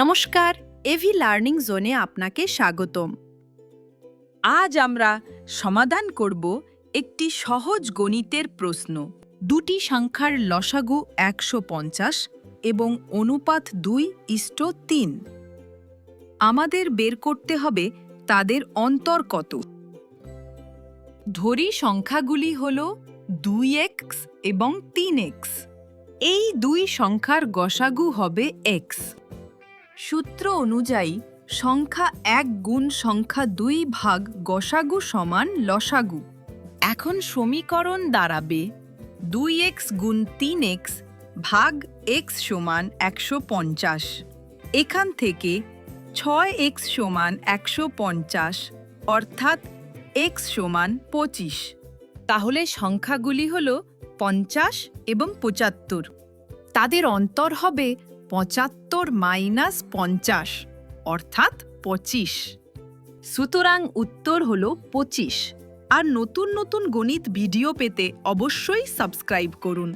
নমস্কার AV learning জোনে আপনাকে স্বাগতম। আজ আমরা সমাধান করব একটি সহজ গণিতের প্রশ্ন। দুটি সংখ্যার লসাগু একশো পঞ্চাশ এবং অনুপাত দুই ইষ্ট তিন। আমাদের বের করতে হবে তাদের অন্তর কত। ধরি সংখ্যাগুলি হল দুই এক্স এবং তিন এক্স। এই দুই সংখ্যার গসাগু হবে এক্স। সূত্র অনুযায়ী, সংখ্যা এক গুণ সংখ্যা দুই ভাগ গসাগু সমান লসাগু। এখন সমীকরণ দাঁড়াবে দুই এক্স গুণ তিন এক্স ভাগ এক্স সমান একশো পঞ্চাশ। এখান থেকে ছয় এক্স সমান একশো পঞ্চাশ, অর্থাৎ এক্স সমান পঁচিশ। তাহলে সংখ্যাগুলি হল পঞ্চাশ এবং পঁচাত্তর। তাদের অন্তর হবে পঁচাত্তর মাইনাস পঞ্চাশ, অর্থাৎ পঁচিশ। সুতরাং উত্তর হল পঁচিশ। আর নতুন নতুন গণিত ভিডিও পেতে অবশ্যই সাবস্ক্রাইব করুন।